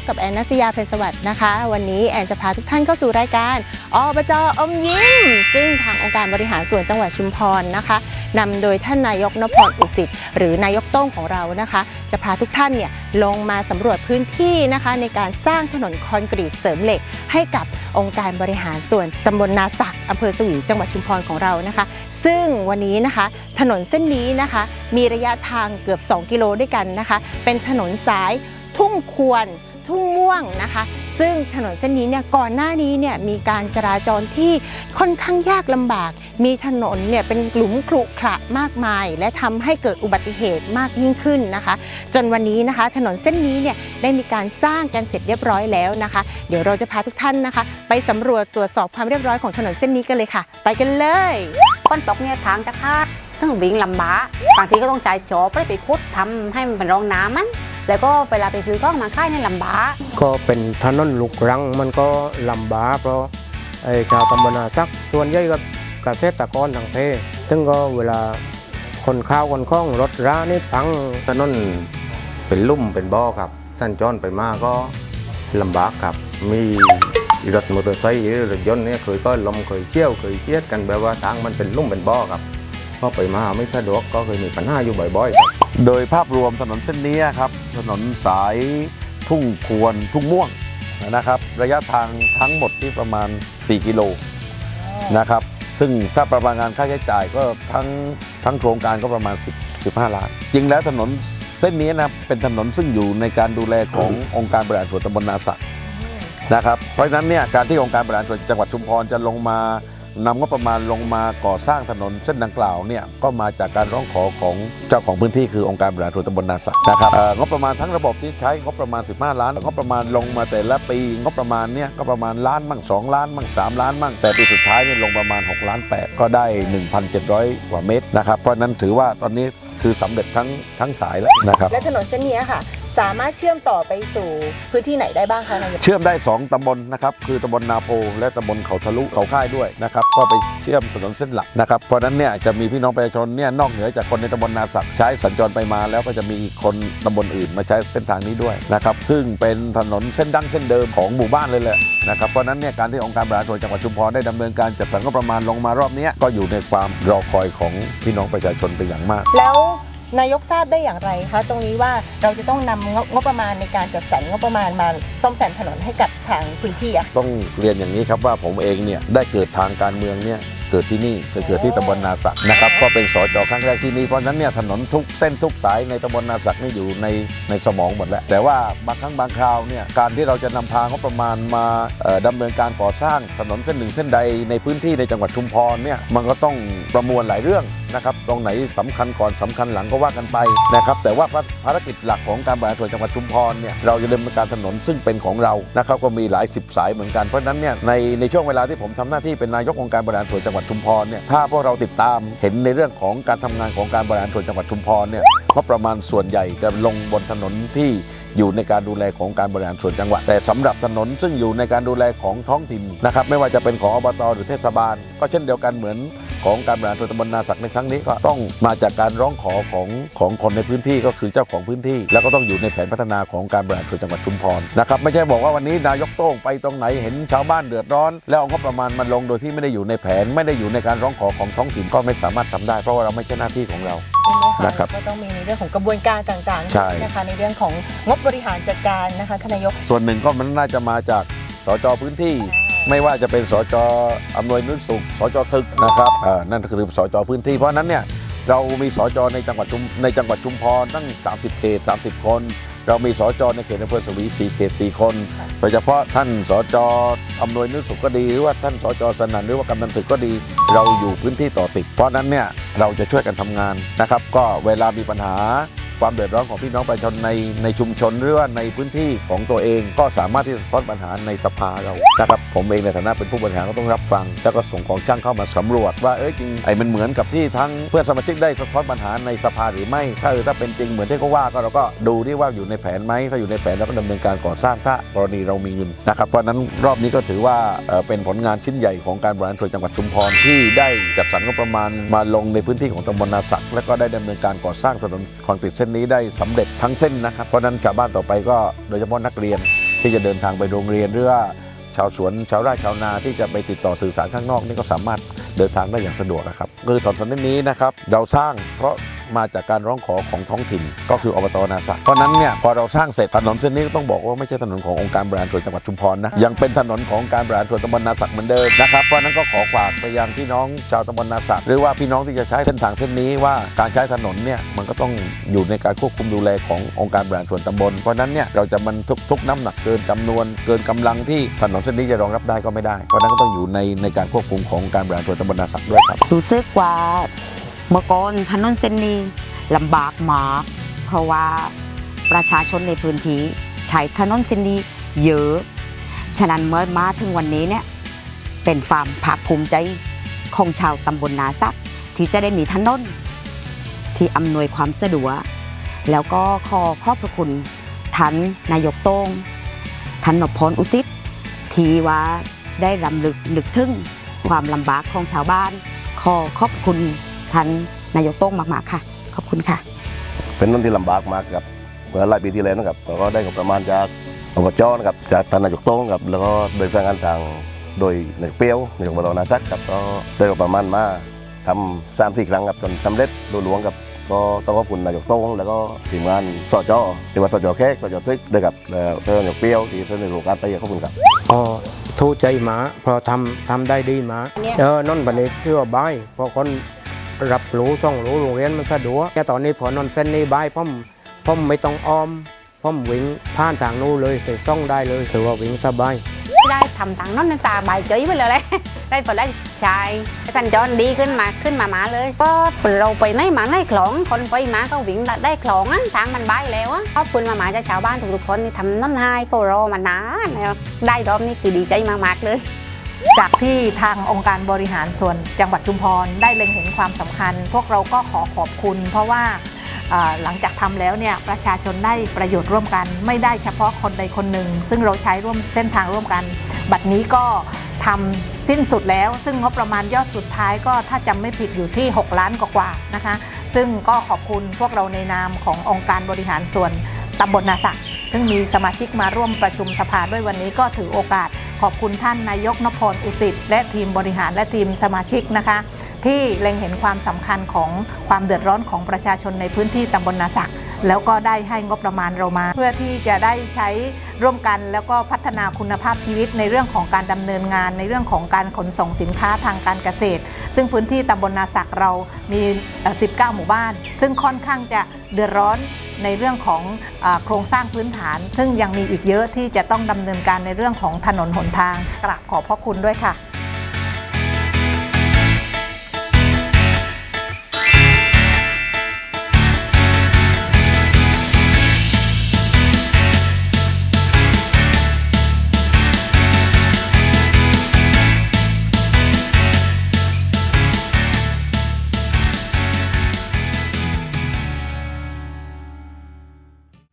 บกับแอนนัสยาเพชรสวัสดิ์นะคะ วันนี้แอนจะพาทุกท่านเข้าสู่รายการอบจอมยิ้ม ซึ่งทางองค์การบริหารส่วนจังหวัดชุมพรนะคะนำโดยท่านนายกนพรอุสิทธิ์หรือนายกโต้งของเรานะคะ จะพาทุกท่านเนี่ยลงมาสำรวจพื้นที่นะคะ ในการสร้างถนนคอนกรีตเสริมเหล็ก ให้กับองค์การบริหารส่วนตำบลนาสักอำเภอสวีจังหวัดชุมพรของเรานะคะ ซึ่งวันนี้นะคะถนนเส้นนี้นะคะ มีระยะทางเกือบ 2 กิโลด้วยกันนะคะ เป็นถนนสายทุ่งควร ทุ่งม่วงนะคะ ซึ่งถนนเส้นนี้เนี่ยก่อนหน้านี้เนี่ยมีการจราจรที่ค่อนข้างยากลำบาก มีถนนเนี่ยเป็นหลุมขรุขระมากมาย และทำให้เกิดอุบัติเหตุมากยิ่งขึ้นนะคะ จนวันนี้นะคะ ถนนเส้นนี้เนี่ยได้มีการสร้างกันเสร็จเรียบร้อยแล้วนะคะ เดี๋ยวเราจะพาทุกท่านนะคะ ไปสำรวจตรวจสอบความเรียบร้อยของถนนเส้นนี้กันเลยค่ะ ไปกันเลยฝนตกเนี่ยทางจะคาดทั้งวิ่งลำบากบางทีก็ต้องใช้จอบไปไปคุดทำให้มันเป็นรองน้ำมัน แล้วก็เวลาไปซื้อของมาค่ายเนี่ยลำบากก็เป็นถนนลูกรังมันก็ลำบากเพราะไอ้ชาวตำบลนาซักส่วนใหญ่ก็เกษตรกรทางเพซึ่งก็เวลาคนข้าวคนคล้องรถร้านี่พังถนนเป็นลุ่มเป็นบ่อครับท่านจอนไปมาก็ลำบากครับ มีรถมอเตอร์ไซค์หรือรถยนต์เนี่ยเคยก็ลมเคยเชี่ยวเคยเชียดกันแบบว่าทางมันเป็นลุ่มเป็นบ่อครับก็ไปมาไม่สะดวกก็เคยมีปัญหาอยู่บ่อยๆครับ โดยภาพรวมถนนเส้นนี้ครับถนนสายทุ่งควรทุ่งม่วงนะครับ ระยะทางทั้งหมดที่ประมาณ 4 กิโลนะครับ ซึ่งถ้าประมาณงานค่าใช้จ่ายก็ทั้งทั้งโครงการก็ประมาณ 10 15 ล้าน จริงแล้วถนนเส้นนี้นะเป็นถนนซึ่งอยู่ในการดูแลขององค์การบริหารส่วนตำบลนาสักนะครับเพราะฉะนั้นเนี่ยการที่องค์การบริหารส่วนจังหวัดชุมพรจะลงมา นำงบประมาณลงมาก่อสร้างถนนเส้นดังกล่าวเนี่ยก็มาจากการร้องขอของเจ้าของพื้นที่คือองค์การบริหารส่วนตำบลนาสักนะครับเอ่องบประมาณทั้งระบบที่ใช้งบประมาณ 15 ล้านงบประมาณลงมาแต่ละปี งบประมาณเนี่ยก็ประมาณล้านมั่ง2 ล้านมั่ง3 ล้านมั่งแต่ปีสุดท้ายเนี่ยลงประมาณ 6 ล้าน 8 ก็ได้ 1,700 กว่าเมตรนะครับเพราะฉะนั้นถือว่าตอนนี้ คือสำเร็จทั้งทั้งสายแล้วนะครับ และถนนเส้นนี้ค่ะ สามารถเชื่อมต่อไปสู่พื้นที่ไหนได้บ้างคะนายกเชื่อมได้ 2ตำบลนะครับคือตำบลนาโพและตำบลเขาทะลุเขาค่ายด้วยนะครับก็ไปเชื่อมถนนเส้นหลักนะครับเพราะฉะนั้นเนี่ยจะมีพี่น้องประชาชนเนี่ยนอกเหนือจากคนในตำบลนาสักใช้สัญจรไปมาแล้วก็จะมีคนตำบลอื่นมาใช้เส้นทางนี้ด้วยนะครับซึ่งเป็นถนนเส้นดั้งเส้นเดิมของหมู่บ้านเลยแหละนะครับเพราะฉะนั้นเนี่ยการที่องค์การบริหารส่วนจังหวัดชุมพรได้ดำเนินการจัดสรรงบประมาณลงมารอบเนี้ยก็อยู่ในความรอคอยของพี่น้องประชาชนเป็นอย่างมาก แล้ว นายกทราบได้อย่างไรคะตรงนี้ว่าเราจะต้องนำงบงบประมาณในการจัดสรรงบประมาณมาซ่อมแซมถนนให้กับทางพื้นที่อะต้องเรียนอย่างนี้ครับว่าผมเองเนี่ยได้เกิดทางการเมืองเนี่ยเกิดที่นี่คือเกิดที่ตำบลนาสักนะครับก็เป็นสจครั้งแรกที่นี่เพราะฉะนั้นเนี่ยถนนทุกเส้นทุกสายในตำบลนาสักนี่อยู่ในในสมองหมดแล้วแต่ว่าบางครั้งบางคราวเนี่ยการที่เราจะนำพางบประมาณมาเอ่อดำเนินการก่อสร้างถนนเส้นหนึ่งเส้นใดในพื้นที่ในจังหวัดชุมพรเนี่ยมันก็ต้องประมวลหลายเรื่อง นะครับตรงไหนสำคัญก่อนสำคัญหลังก็ว่ากันไปนะครับแต่ว่าภารกิจหลักของการบริหารส่วนจังหวัดชุมพรเนี่ยเราจะดำเนินการถนนซึ่งเป็นของเรานะครับก็มีหลายสิบสายเหมือนกันเพราะนั้นเนี่ยในในช่วงเวลาที่ผมทำหน้าที่เป็นนายกองค์การบริหารส่วนจังหวัดชุมพรเนี่ยถ้าพวกเราติดตามเห็นในเรื่องของการทำงานของการบริหารส่วนจังหวัดชุมพรเนี่ยก็ประมาณส่วนใหญ่จะลงบนถนนที่อยู่ในการดูแลของการบริหารส่วนจังหวัด แต่สำหรับถนนซึ่งอยู่ในการดูแลของท้องถิ่นนะครับไม่ว่าจะเป็นของอบตหรือเทศบาล ก็เช่นเดียวกันเหมือน ของการบริหารส่วนตำบลนาสักในครั้งนี้ก็ต้องมาจากการร้องขอของของคนในพื้นที่ก็คือเจ้าของพื้นที่ แล้วก็ต้องอยู่ในแผนพัฒนาของการบริหารส่วนจังหวัดชุมพรนะครับไม่ใช่บอกว่าวันนี้นายกโต้งไปตรงไหนเห็นชาวบ้านเดือดร้อน แล้วเอางบประมาณมาลงโดยที่ไม่ได้อยู่ในแผน ไม่ได้อยู่ในการร้องขอของท้องถิ่นก็ไม่สามารถทำได้ เพราะว่าเราไม่ใช่หน้าที่ของเราใช่ไหมคะนะครับก็ต้องมีในเรื่องของกระบวนการต่างๆใช่นะคะในเรื่องของงบบริหารจัดการนะคะทานนายกส่วนหนึ่งก็มันน่าจะมาจากสจพื้นที่ ไม่ว่าจะเป็นสจอำนวยนุสุขสจทึกนะครับนั่นคือสจพื้นที่เพราะนั้นเนี่ยเรามีสจในจังหวัดชุมในจังหวัดชุมพรตั้ง 30 เขต 30 คน เรามีสจในเขตอำเภอสวี4เขต4คนโดยเฉพาะท่านสจอำนวยนุสุขก็ดีหรือว่าท่านสจสนั่นหรือว่ากำนันตึกก็ดี เราอยู่พื้นที่ต่อติด เพราะฉะนั้นเนี่ยเราจะช่วยกันทำงานนะครับ ก็เวลามีปัญหา ความเดือดร้อนของพี่น้องประชาชนในในชุมชนหรือว่าในพื้นที่ของตัวเอง ก็สามารถที่จะสะท้อนปัญหาในสภาเรานะครับผมเองในฐานะเป็นผู้บริหารก็ต้องรับฟัง แล้วก็ส่งของช่างเข้ามาสำรวจ ว่าเอ้ยจริงไอ้มันเหมือนกับที่ทั้งเพื่อนสมาชิกได้สะท้อนปัญหาในสภาหรือไม่ ถ้าเออถ้าเป็นจริงเหมือนที่เขาว่าก็เราก็ดูที่ว่าอยู่ในแผนไหมถ้าอยู่ในแผนเราก็ดำเนินการก่อสร้างถ้ากรณีเรามีเงินนะครับเพราะนั้นรอบนี้ก็ถือว่าเป็นผลงานชิ้นใหญ่ของการบริหารส่วนจังหวัดชุมพรที่ได้จัดสรรงบประมาณมาลงในพื้นที่ของตำบลนาสักและก็ได้ดำเนินการก่อสร้างถนนคอนกรีตเส้นนี้ได้สำเร็จทั้งเส้นนะครับ เพราะนั้นชาวบ้านต่อไปก็โดยเฉพาะนักเรียนที่จะเดินทางไปโรงเรียนหรือว่าชาวสวนชาวไร่ชาวนาที่จะไปติดต่อสื่อสารข้างนอกนี่ก็สามารถเดินทางได้อย่างสะดวกนะครับคือถนนเส้นนี้นะครับเราสร้างเพราะ มาจากการร้องขอของท้องถิ่น ก็คืออบตนาสักเพราะฉะนั้นเนี่ยพอเราสร้างเสร็จถนนเส้นนี้ก็ต้องบอกว่าไม่ใช่ถนนขององค์การบริหารส่วนจังหวัดชุมพรนะยังเป็นถนนของการบริหารส่วนตำบลนาสักเหมือนเดิมนะครับเพราะฉะนั้นก็ขอฝากไปยังพี่น้องชาวตำบลนาสักหรือว่าพี่น้องที่จะใช้เส้นทางเส้นนี้ว่าการใช้ถนนเนี่ยมันก็ต้องอยู่ในการควบคุมดูแลขององค์การบริหารส่วนตำบลเพราะฉะนั้นเนี่ยเราจะมันทุกทุกน้ำหนักเกินจำนวน เกินกำลังที่ถนนเส้นนี้จะรองรับได้ก็ไม่ได้เพราะฉะนั้นก็ต้องอยู่ในในการควบคุมของการบริหารส่วนตำบลนาสักด้วยครับรู้สึกว่า เมื่อก่อนถนนเส้นนี้ลำบากมาก เพราะว่าประชาชนในพื้นที่ใช้ถนนเส้นนี้เยอะ ฉะนั้นเมื่อมาถึงวันนี้เนี่ยเป็นความภาคภูมิใจของชาวตำบลนาซักที่จะได้มีถนนที่อำนวยความสะดวก แล้วก็ขอขอบพระคุณท่านนายกโต้งท่านนพพรอุสิตที่ว่าได้รำลึกนึกถึงความลำบากของชาวบ้าน ขอขอบคุณ ท่านนายกโต้งมากๆค่ะ ขอบคุณค่ะ เป็นเรื่องที่ลำบากมากครับเมื่อหลายปีที่แล้วนะครับเราก็ได้งบประมาณจากอบจนะครับจากท่านนายกโต้งครับแล้วก็โดยสร้างงานทางโดยนายกเปรี้ยวนายกบรนาซักครับก็ได้งบประมาณมาทำสามสี่ครั้งครับจนสำเร็จโดยหลวงครับก็ต้องขอบคุณนายกโต้งแล้วก็ทีมงานสจทีมงานสจแขกสจทึกด้วยครับแล้วก็นายกเปรี้ยวที่เสนอโครงการไปขอบคุณครับอ๋อทูใจหมาเพราะทำทำได้ดีหมาเออนนท์บันนี้ชื่อว่าบายเพราะคน รับรู้ส่องรู้โรงเรียนมันสะดวกแต่ตอนนี้พอนนเส้นนี้บายพ่อมพ่อมไม่ต้องอ้อมพ่อมวิ่งผ่านทางนู้นเลยแต่ซ่องได้เลยถือว่าวิ่งสบายได้ทำทางนั้นตาบายใจไปเลยแหละได้ผลได้ใช่สัญจรดีขึ้นมาขึ้นมามาเลย ก็เราไปไหนมาไหนคลองคนไปมาก็วิ่งได้คลองทางมันบายแล้วขอบคุณมามาจากชาวบ้านทุกๆคนที่ทำน้ำลายก็รอมานานแล้วได้รอบนี้คือดีใจมากๆเลย จากที่ทางองค์การบริหารส่วนจังหวัดชุมพรได้เล็งเห็นความสำคัญ พวกเราก็ขอขอบคุณ เพราะว่าหลังจากทำแล้วเนี่ยประชาชนได้ประโยชน์ร่วมกัน ไม่ได้เฉพาะคนใดคนหนึ่ง ซึ่งเราใช้ร่วมเส้นทางร่วมกัน บัดนี้ก็ทำสิ้นสุดแล้ว ซึ่งงบประมาณยอดสุดท้ายก็ถ้าจำไม่ผิดอยู่ที่ 6 ล้านกว่าๆนะคะ ซึ่งก็ขอบคุณพวกเราในนามขององค์การบริหารส่วนตำบลนาสักซึ่งมีสมาชิกมาร่วมประชุมสภาด้วยวันนี้ก็ถือโอกาส ขอบคุณท่านนายกนพรอุสิตและทีมบริหารและทีมสมาชิกนะคะ ที่เล็งเห็นความสำคัญของความเดือดร้อนของประชาชนในพื้นที่ตำบลนาสักแล้วก็ได้ให้งบประมาณเรามา เพื่อที่จะได้ใช้ร่วมกันแล้วก็พัฒนาคุณภาพชีวิตในเรื่องของการดำเนินงาน ในเรื่องของการขนส่งสินค้าทางการเกษตร ซึ่งพื้นที่ตำบลนาสักเรามี 19 หมู่บ้าน ซึ่งค่อนข้างจะเดือดร้อน ในเรื่องของอโครงสร้างพื้นฐาน ซึ่งยังมีอีกเยอะที่จะต้องดำเนินการในเรื่องของถนนหนทางกราบขอบพระคุณด้วยค่ะ